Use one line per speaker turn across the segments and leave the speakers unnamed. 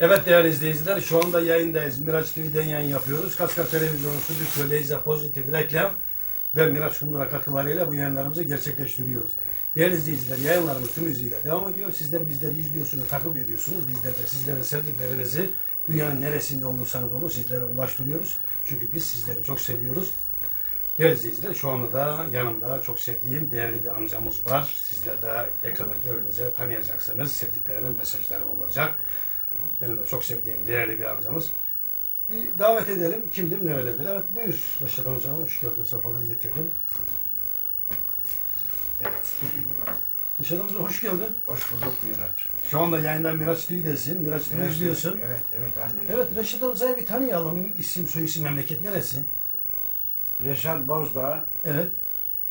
Evet değerli izleyiciler şu anda yayındayız. Miraç TV'den yayın yapıyoruz. Kaskar Televizyonu Stüdyo Leyza Pozitif Reklam ve Miraç Kundura katkılarıyla bu yayınlarımızı gerçekleştiriyoruz. Değerli izleyiciler yayınlarımız tüm hızıyla devam ediyor. Sizler bizleri izliyorsunuz, takip ediyorsunuz. Bizler de sizlerin sevdiklerinizi dünyanın neresinde olursanız olun sizlere ulaştırıyoruz. Çünkü biz sizleri çok seviyoruz. Değerli izleyiciler şu anda da yanımda çok sevdiğim değerli bir amcamız var. Sizler de ekrana görünce tanıyacaksınız. Sevdiklerinin mesajları olacak. Benim de çok sevdiğim değerli bir amcamız. Bir davet edelim. Kimdir, nerededir? Evet buyur Reşat amcam. Hoş geldin. Sefaları getirdin. Evet. Reşat amca hoş geldin.
Hoş bulduk Miraç.
Şu anda yayından Miraç TV'desin. Miraç TV
Miraç,
izliyorsun.
Evet, evet aynen.
Evet Reşat amcayı bir tanıyalım. İsim, soyisim, memleket neresi?
Reşat Bozdağ,
Evet.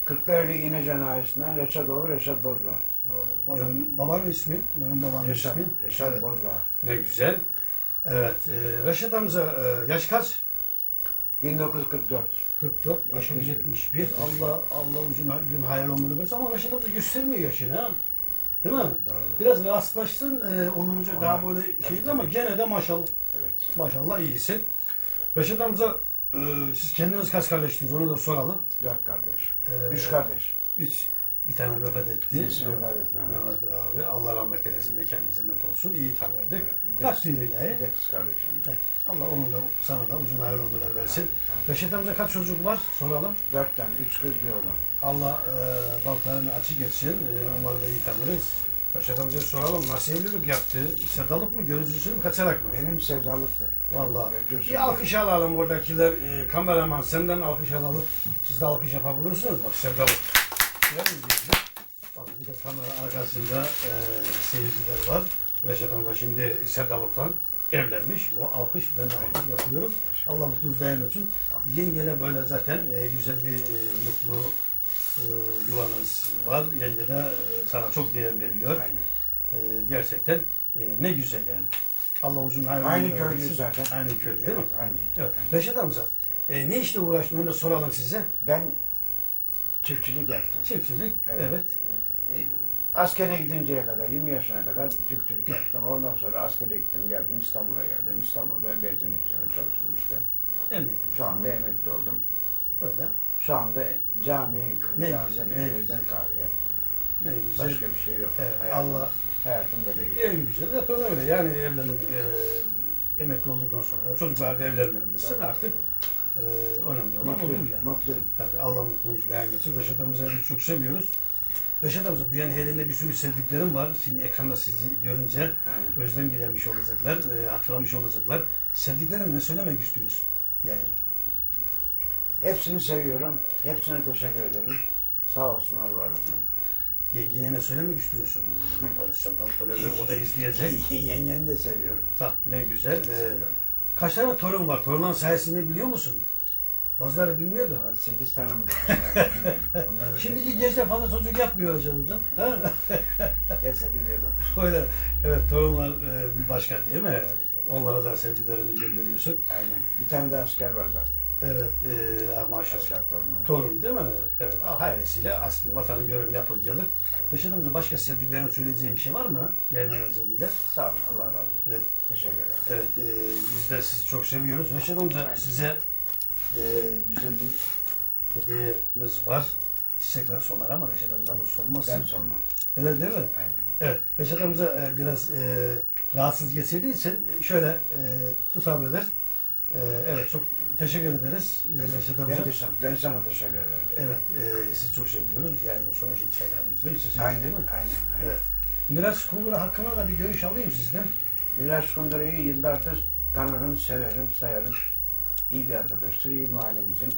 Kırklareli İğne Cenayesi'nden Reşatoğlu Reşat Bozdağ.
Babanın, babanın ismi. Benim babanın
Reşat,
ismi.
Reşat
Evet.
Bozdağ.
Ne güzel. Evet. E, Reşat amca e, yaş kaç?
1944.
44, yaşım
71.
71. Allah Allah uzun gün hayal ömrü versin ama Reşat amca göstermiyor yaşını ha. Değil mi?
Doğru.
Biraz rahatsızlaştın. E, ondan önce daha böyle
Evet,
şeydi ama
evet.
gene de maşallah
Evet.
maşallah iyisin. Reşat amca e, siz kendiniz kaç kardeştiniz onu da soralım.
Dört kardeş.
E,
Üç kardeş.
Üç. Bir tane vefat etti. Evet.
vefat etti, Mehmet.
Mehmet abi. Allah rahmet eylesin. Mekanı cennet olsun. İyi tanırdık.
Evet. Bir
Takdir
bir
ilahi.
de kız kardeşim.
Evet. Allah onu da sana da uzun hayırlı ömürler versin.
Evet.
Reşat amca kaç çocuk var? Soralım.
Dört tane, üç kız bir oğlan.
Allah e, banklarını açık etsin. E, onları da iyi tanırız. Reşat amcaya soralım. Nasıl evlilik yaptı? Sevdalık mı? Görücüsü mü? Kaçarak mı?
Benim sevdalıktı. Görüyorsun.
Bir alkış alalım oradakiler. E, kameraman senden alkış alalım. Siz de alkış yapabilirsiniz. Bak sevdalık. Değerli izleyiciler, Bak bir de kamera arkasında e, seyirciler var. Reşat amca şimdi sevdalıktan evlenmiş. O alkış ben de alkış yapıyorum. Allah mutluluğunuz daim etsin. Yengeyle böyle zaten e, güzel bir e, mutlu e, yuvanız var. Yenge de e, sana çok değer veriyor.
Aynen.
E, gerçekten e, ne güzel yani. Allah uzun hayırlı
Aynı köylüyüz zaten.
Aynı köylü değil mi?
Evet, aynı.
Evet. Reşat amca e, ne işle uğraştın onu da soralım size.
Ben çiftçilik yaptım.
Çiftçilik.
Evet.
Evet.
Askere gidinceye kadar, 20 yaşına kadar çiftçilik yaptım. Ondan sonra askere gittim, geldim İstanbul'a geldim. İstanbul'da benzinlikçide çalıştım işte.
Emniyet.
Şu anda emekli oldum.
Öyle.
Şu anda camiye gidiyorum.
Ne
Camiden
güzel, ne güzel.
kahveye.
Ne güzel.
Başka bir şey yok.
Evet,
hayatım,
Allah
hayatım böyle gidiyor.
en güzel. Zaten öyle yani evlenir, e, emekli olduktan sonra çocuklar da evlendirilmişsin
Tabii.
artık e, önemli olur
Mutluyum,
yani.
mutluyum.
Tabii Allah mutluluğunuzu daim etsin. Reşat amcayı biz çok seviyoruz. Reşat amca dünyanın her yerinde bir sürü sevdiklerim var. Şimdi ekranda sizi görünce
Aynen.
özlem gidermiş olacaklar, e, hatırlamış olacaklar. Sevdiklerin ne söylemek istiyorsun yayında?
Hepsini seviyorum. Hepsine teşekkür ederim. Sağ olsunlar var olun.
Yengeye ne söylemek istiyorsun? Konuşacağım o da izleyecek.
Yengeni de seviyorum.
Tamam ne güzel. E,
seviyorum.
Kaç tane torun var? Torunların sayesinde biliyor musun? Bazıları bilmiyor da.
Evet, Sekiz tane mi? Onları
Şimdiki gençler fazla çocuk yapmıyor canımca. Ha?
Gel sekiz yedi.
Öyle. Evet torunlar e, bir başka değil mi? Onlara da sevgilerini gönderiyorsun.
Aynen. Bir tane de asker var zaten.
Evet e.
Asker torunu.
Torun değil mi? Evet. ah, Hayalisiyle askeri vatanı görevi yapıp gelir. Reşat amca başka sevdiklerine söyleyeceğim bir şey var mı? Yayın aracılığıyla.
Sağ olun. Allah razı olsun.
Evet.
Teşekkür ederim.
Evet. E, biz de sizi çok seviyoruz. Reşat amca
Aynen.
size e, güzel bir hediyemiz var. Çiçekler solar ama Reşat amcamız solmasın.
Ben sormam.
Öyle değil mi?
Aynen.
Evet, Reşat amca e, biraz e, rahatsız geçirdiği için şöyle e, tutabilir. E, evet, çok teşekkür ederiz amca.
Ben, teşekkür, ben sana teşekkür ederim.
Evet, e, sizi çok seviyoruz. Yayından sonra şimdi çaylarımızda içeceğiz
Aynen,
değil mi?
aynen, aynen.
Evet. Miraç Kundura hakkında da bir görüş alayım sizden.
Miraç Kundura'yı yıllardır tanırım, severim, sayarım. İyi bir arkadaştır, iyi mahallemizin.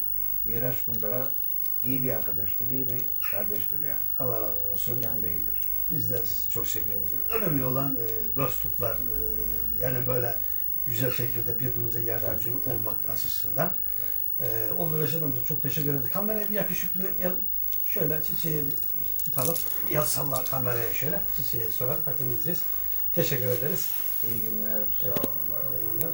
Miraç Kundura iyi bir arkadaştır, iyi bir kardeştir yani.
Allah razı olsun.
Mekan da iyidir.
Biz de sizi çok seviyoruz. Önemli olan e, dostluklar, e, yani böyle güzel şekilde birbirimize yardımcı
Tabii, tabii.
olmak açısından. E, olur Reşat amca çok teşekkür ederiz. Kameraya bir yakışıklı el, şöyle çiçeği bir tutalım. El salla kameraya şöyle. Çiçeği takdim edeceğiz. Teşekkür ederiz.
İyi günler, sağ
Evet.
olun.
Eyvallah.